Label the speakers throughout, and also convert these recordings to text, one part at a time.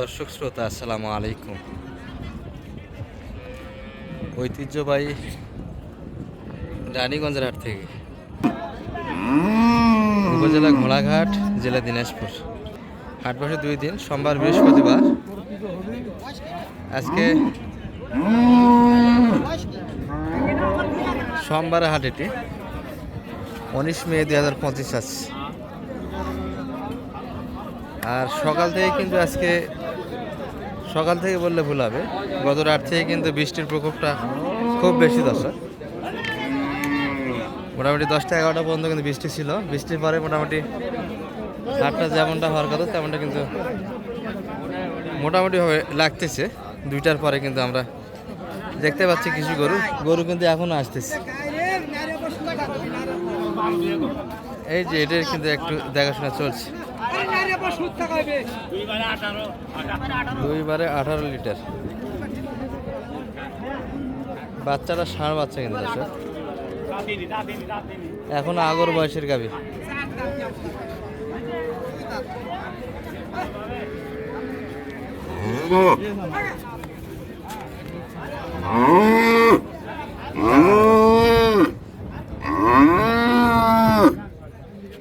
Speaker 1: দর্শক শ্রোতা, আসসালামু আলাইকুম। ঐতিহ্যবাহী রানীগঞ্জের হাট থেকে। উপজেলা ঘোড়াঘাট, জেলা দিনাজপুর। হাট বসে দুই দিন, সোমবার, বৃহস্পতিবার। আজকে সোমবার হাট এটি। উনিশ মে দুই হাজার পঁচিশ আর সকাল থেকে কিন্তু আজকে সকাল থেকে বললে ভুল হবে। গত রাত থেকে কিন্তু বৃষ্টির প্রকোপটা খুব বেশি দর্শক। মোটামুটি দশটা এগারোটা পর্যন্ত কিন্তু বৃষ্টি ছিল। বৃষ্টির পরে মোটামুটি হাটটা যেমনটা হওয়ার কথা, তেমনটা কিন্তু মোটামুটি ভাবে লাগতেছে। দুইটার পরে কিন্তু আমরা দেখতে পাচ্ছি কিছু গরু। গরু কিন্তু এখনও আসতেছে। এই যে এটার কিন্তু একটু দেখাশোনা চলছে। দুইবারে আঠারো লিটার। বাচ্চাটা ষাঁড় বাচ্চা কিন্তু এখন আগর বয়সের গাবি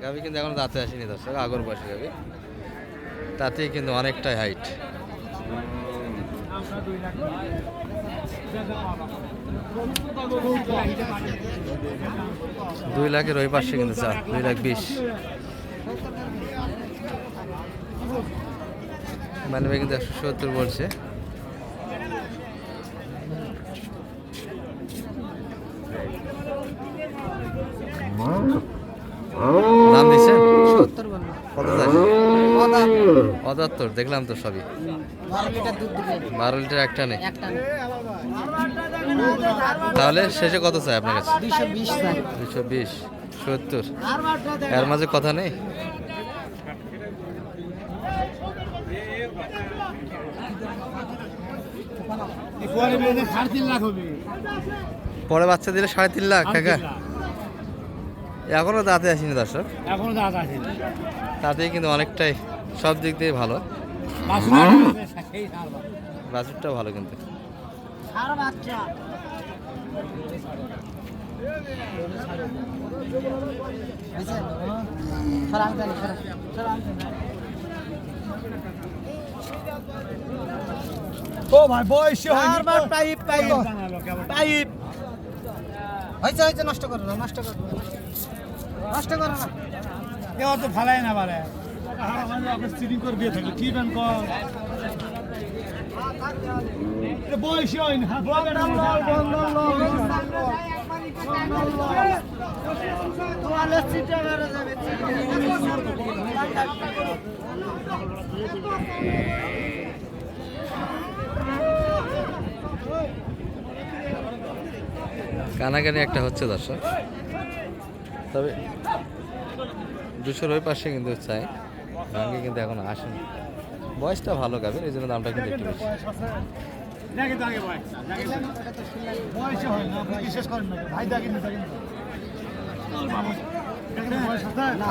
Speaker 1: গাবি কিন্তু এখন দাঁতে আসেনি দর্শক, আগর বয়সের গাবি তাতেই কিন্তু অনেকটাই হাইট দুই লাখের ওই পাশে কিন্তু চা, দুই লাখ বিশ। মানে কিন্তু একশো সত্তর বলছে দাম দিচ্ছেন
Speaker 2: সত্তর বলল
Speaker 1: কত চাইছে
Speaker 2: পদার্থ
Speaker 1: পঁচাত্তর দেখলাম তো সবই।
Speaker 2: বারো লিটার
Speaker 1: একটা নেই। তাহলে শেষে কত চাই আপনার কাছে?
Speaker 2: দুইশো বিশ
Speaker 1: দুশো বিশ সত্তর। এর মাঝে কথা নেই? পরে বাচ্চা দিলে সাড়ে তিন লাখ কাকা। এখনও দাঁতে আসেনি দর্শক।
Speaker 3: এখনও দাঁত আছে
Speaker 1: তাতেই কিন্তু অনেকটাই সব দিক দিয়ে ভালো। বাছুরটাও ভালো কিন্তু।
Speaker 3: ও ভাই বয়সে
Speaker 2: বারবার পাইপ হয়েছে হয়েছে নষ্ট করো না নষ্ট করো। নষ্ট করো না।
Speaker 3: পারে। সিটিং করে দিয়ে থাকলে কি ব্যান কর বয়সে হয় না
Speaker 1: কানাকানি একটা হচ্ছে দর্শক। তবে দুশোর ওই পাশে কিন্তু চাই। ভাঙ্গে কিন্তু এখন আসেনি। বয়সটা ভালো গাবে এই জন্য দামটা কিন্তু একটু বেশি।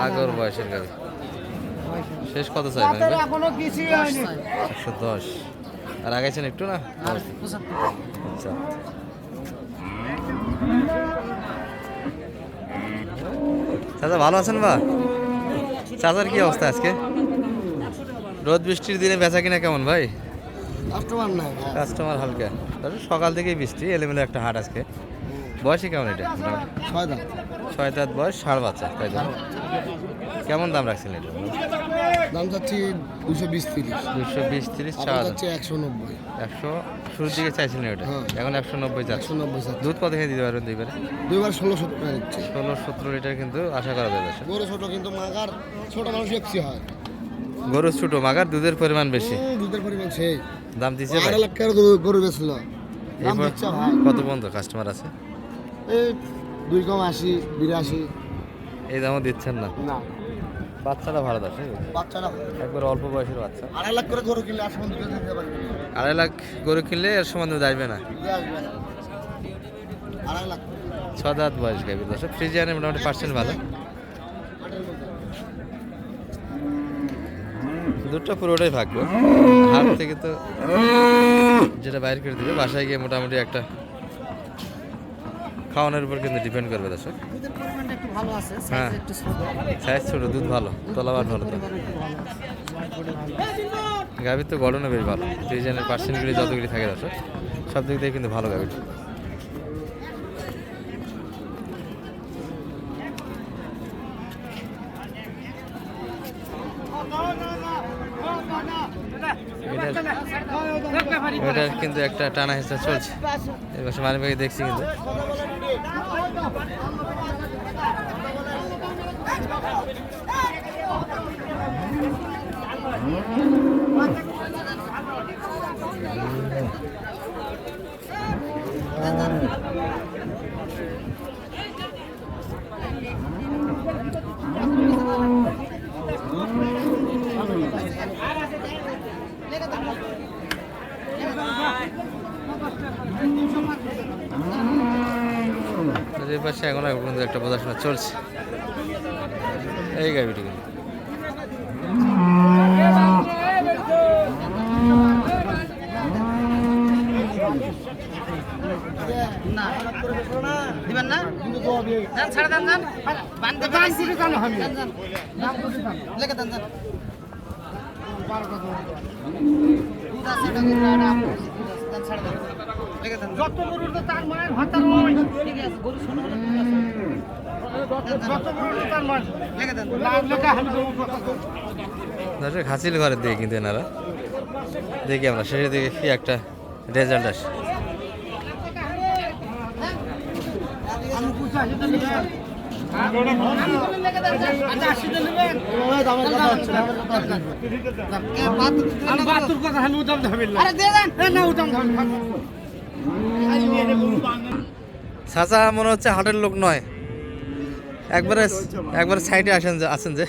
Speaker 1: আগর বয়সের গাবে শেষ কত চাই একশো দশ। আর আগাইছেন একটু না? আচ্ছা। চাচা ভালো আছেন বা? চাচার কি অবস্থা আজকে? রোদ বৃষ্টির দিনে বেচা কিনা কেমন ভাই?
Speaker 2: কাস্টমার না
Speaker 1: কাস্টমার হালকা। তবে সকাল থেকেই বৃষ্টি এলেমেলে একটা হাট আজকে। বয়সে কেমন এটা?
Speaker 2: ছয়
Speaker 1: দাঁত। বয়স ষাড় বাচ্চা তাই কেমন দাম রাখছিলেন এটা?
Speaker 2: দাম যাচ্ছে দুশো বিশ তিরিশ।
Speaker 1: দুশো বিশ তিরিশ চার
Speaker 2: যাচ্ছে একশো নব্বই।
Speaker 1: একশো শুরুর দিকে চাইছিলেন ওটা?
Speaker 2: হ্যাঁ।
Speaker 1: এখন একশো নব্বই যাচ্ছে।
Speaker 2: একশো নব্বই যাচ্ছে।
Speaker 1: দুধ খেয়ে দিতে পারবেন দুইবারে
Speaker 2: দুইবার ষোলো সত্তর টাকা দিচ্ছে।
Speaker 1: ষোলো সতেরো লিটার কিন্তু আশা করা যাবে
Speaker 2: বড় ছোট কিন্তু মাগার ছোট মানুষ একসি হয়।
Speaker 1: গরু ছোটো মাগার দুধের পরিমাণ বেশি।
Speaker 2: দুধের পরিমাণ সেই।
Speaker 1: দাম দিচ্ছে
Speaker 2: আড়াই লাখ টাকার গরু- বেছিল
Speaker 1: কত পর্যন্ত কাস্টমার আছে?
Speaker 2: এই দুই কম আশি বিরাশি।
Speaker 1: এই দামও দিচ্ছেন না?
Speaker 2: না।
Speaker 1: বাচ্চাটা ভালো দাস
Speaker 2: বাচ্চারা
Speaker 1: একবার অল্প বয়সের বাচ্চা।
Speaker 2: আড়াই লাখ করে গরু কিনলে আসমান দিতে পারবে।
Speaker 1: আড়াই লাখ গরু কিনলে এর সমান আসবে না।
Speaker 2: আড়াই লাখ
Speaker 1: ছ দাঁত বয়স গাবি দশ ফ্রিজিয়ানে মোটামুটি পার্সেন্ট ভালো। দুধটা পুরোটাই ভাগ্য। হাট থেকে তো যেটা বাইর করে দিবে বাসায় গিয়ে মোটামুটি একটা খাওয়ানোর উপর কিন্তু ডিপেন্ড করবে দর্শক। হ্যাঁ।
Speaker 2: সাইজ ছোটো।
Speaker 1: দুধ ভালো তলাবার ভালো তো। গাভীর তো গঠনও বেশ ভালো ফ্রিজেনের পার্সেন্টগুলি যতগুলি থাকে দর্শক সব দিক থেকে কিন্তু ভালো গাভীর এটার কিন্তু একটা টানা হেঁচা চলছে। এবার মানে ভাগে দেখছি কিন্তু যে পাশে এখন আর পর্যন্ত একটা পড়াশোনা চলছে এই গাড়িটি কিন্তু
Speaker 2: না দিবেন না দেন ছাড়ে দেন দেন বানতে পারছি দেন দেন লেগে দেন দেন দুধ আছে এটা কিন্তু এটা আপনার দুধ আছে। দেন ছাড়ে দেন। লেগে দেন।
Speaker 3: যত গরুর তো তার মায়ের ভাতা নয়
Speaker 1: দর্শক হাসিল ঘরের দিকে কিন্তু এনারা। দেখি আমরা শেষের দিকে কি একটা রেজাল্ট আসে।
Speaker 2: আরে দে দেন।
Speaker 3: না উদাম ধরবেন
Speaker 1: চাচা মনে হচ্ছে হাটের লোক নয়। একবারে একবারে সাইডে আসেন যে আছেন যে।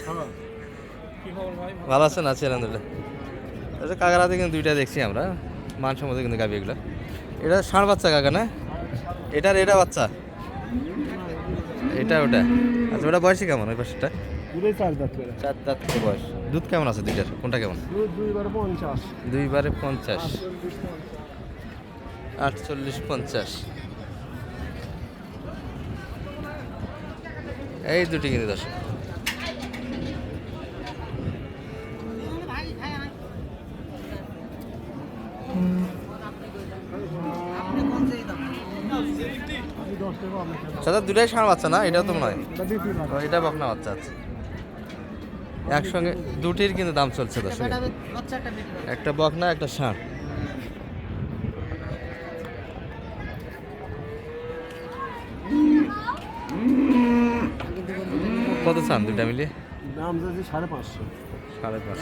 Speaker 1: ভালো আছেন? আছি আলহামদুলিল্লাহ। কাকার হাতে কিন্তু দুইটা দেখছি আমরা। মান সম্মত কিন্তু গাবি এগুলো। এটা ষাঁড় বাচ্চা কাকা না? এটার এটা বাচ্চা? এটা ওটা। আচ্ছা ওটা বয়সী কেমন ওই পাশেরটা?
Speaker 3: চার দাঁত
Speaker 1: বয়স। দুধ কেমন আছে দুইটার? কোনটা কেমন?
Speaker 3: দুইবারে পঞ্চাশ।
Speaker 1: আটচল্লিশ পঞ্চাশ। এই দুটি কিন্তু
Speaker 3: আমি
Speaker 1: সাদা দুটাই ষাঁড় বাচ্চা না? এটাও তো নয়। এটা বকনা বাচ্চা। আছে। একসঙ্গে দুটির কিন্তু দাম চলছে দশ একটা বকনা একটা ষাঁড়। কত চান দুটা মিলিয়ে?
Speaker 3: দাম যাচ্ছে সাড়ে পাঁচশো।
Speaker 1: সাড়ে পাঁচ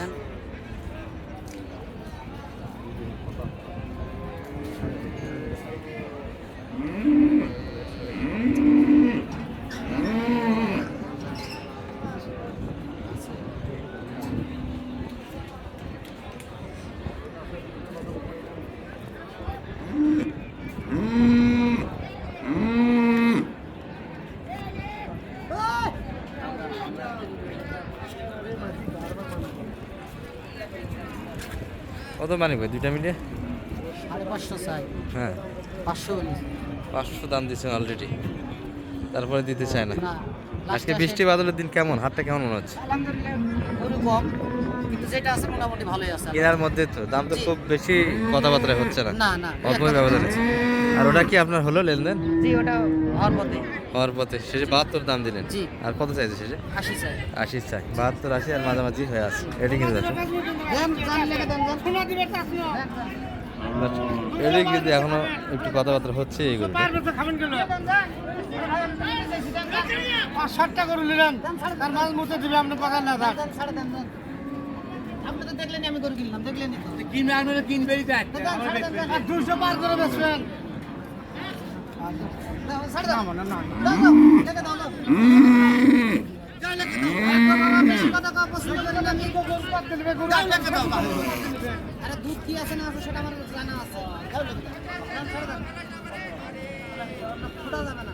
Speaker 1: কত মানি ভাই দুইটা মিলিয়ে?
Speaker 2: সাড়ে পাঁচশো চাই।
Speaker 1: হ্যাঁ।
Speaker 2: পাঁচশো
Speaker 1: পাঁচশো দাম দিচ্ছেন অলরেডি তারপরে দিতে চায় না। আজকে বৃষ্টি বাদলের দিন কেমন? হাটটা কেমন মনে হচ্ছে?
Speaker 2: কম। কিন্তু যেটা আছে মোটামুটি ভালোই আছে।
Speaker 1: কেনার মধ্যে তো দাম তো খুব বেশি কথাবার্তা হচ্ছে না।
Speaker 2: না না
Speaker 1: অল্পই ব্যবধান আর ওটা কি আপনার হলো লেনদেন?
Speaker 2: জি ওটা হওয়ার পথে।
Speaker 1: হওয়ার পথে। শেষে বাহাত্তর দাম দিলেন। আর কত চাইছে শেষে?
Speaker 2: আশি চাই।
Speaker 1: আশি চাই। বাহাত্তর আশি আর মাঝামাঝি হয়ে আছে। এটি কিন্তু এটি কিন্তু এখনও একটু কথাবার্তা হচ্ছে এইগুলো
Speaker 3: ষাটটা করে নিলেন। তার মাল মুছে দিবে আপনি পাকা না থাক।
Speaker 2: তো দেখলেনি আমি গরু কিনলাম দেখলেনি
Speaker 3: কিনবে আপনি কিনবেই তাই।
Speaker 2: দেন, ছাড়ে দেন, দেন।
Speaker 3: আর দুশো পার করে বেচবেন।
Speaker 2: আরে দুধ কি আছে না আছে সেটা আমার জানা আছে ফুটা যাবে না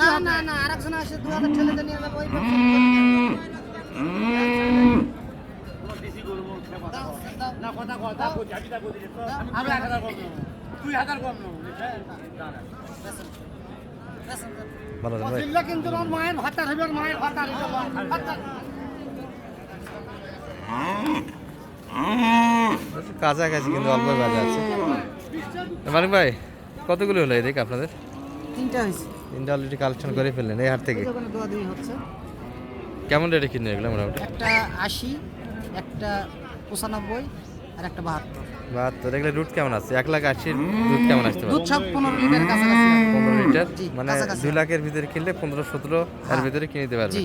Speaker 2: না না না আরেকজন আসে দু হাজার ঠেলে নিয়ে যাব।
Speaker 3: না কথা কথা কইছি আমি তা কইছি আমি এক হাজার কম নেব দুই হাজার কম নেব
Speaker 2: বেসন, বেসন, বেসন।
Speaker 1: ভালো আছেন ভাই
Speaker 3: জিল্লা কিন্তু মায়ের হবে মায়ের
Speaker 1: কাছাকাছি কিন্তু অল্প বাজে আছে মালিক ভাই কতগুলো হলো এদিকে আপনাদের?
Speaker 2: তিনটা হয়েছে।
Speaker 1: তিনটা অলরেডি কালেকশন করে ফেললেন এই হাট থেকে কেমন রেটে কিনে এগুলো মোটামুটি?
Speaker 2: একটা আশি একটা পঁচানব্বই আর একটা বাহাত্তর।
Speaker 1: বাহাত্তর এগুলো রুট কেমন আছে? এক লাখ আশির দুধ কেমন আসতে পারে?
Speaker 2: দুধ সব পনেরো লিটার কাছাকাছি
Speaker 1: পনেরো লিটার? মানে। দুই লাখের ভিতরে কিনলে পনেরো সতেরো এর
Speaker 2: হ্যাঁ।
Speaker 1: ভিতরে কিনে দিতে পারবে।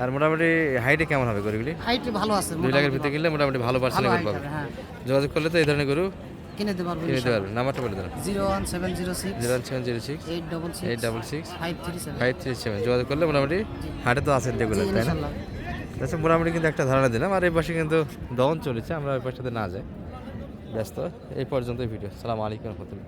Speaker 1: আর মোটামুটি হাইটে কেমন হবে গরুগুলি?
Speaker 2: হাইট ভালো আছে
Speaker 1: দুই লাখের ভিতরে কিনলে মোটামুটি ভালো পার্সেন্ট
Speaker 2: হাইট
Speaker 1: পাবে।
Speaker 2: হ্যাঁ।
Speaker 1: যোগাযোগ করলে তো এই ধরনের গরু
Speaker 2: কিনে দিতে পারব
Speaker 1: কিনে দিতে পারবে। নাম্বারটা বলে দেন।
Speaker 2: Zero one seven zero six
Speaker 1: zero seven zero six
Speaker 2: eight double
Speaker 1: eight double six
Speaker 2: five three seven.
Speaker 1: Five three seven. যোগাযোগ করলে মোটামুটি হাটে তো আছেন রেগুলার তাই না? আচ্ছা মোটামুটি কিন্তু একটা ধারণা দিলাম। আর এই পাশে কিন্তু দমন চলেছে, আমরা ওই পাশটাতে না যাই। ব্যস্ত, এই পর্যন্তই ভিডিও সালাম আলাইকুম রহমতুল্লাহ।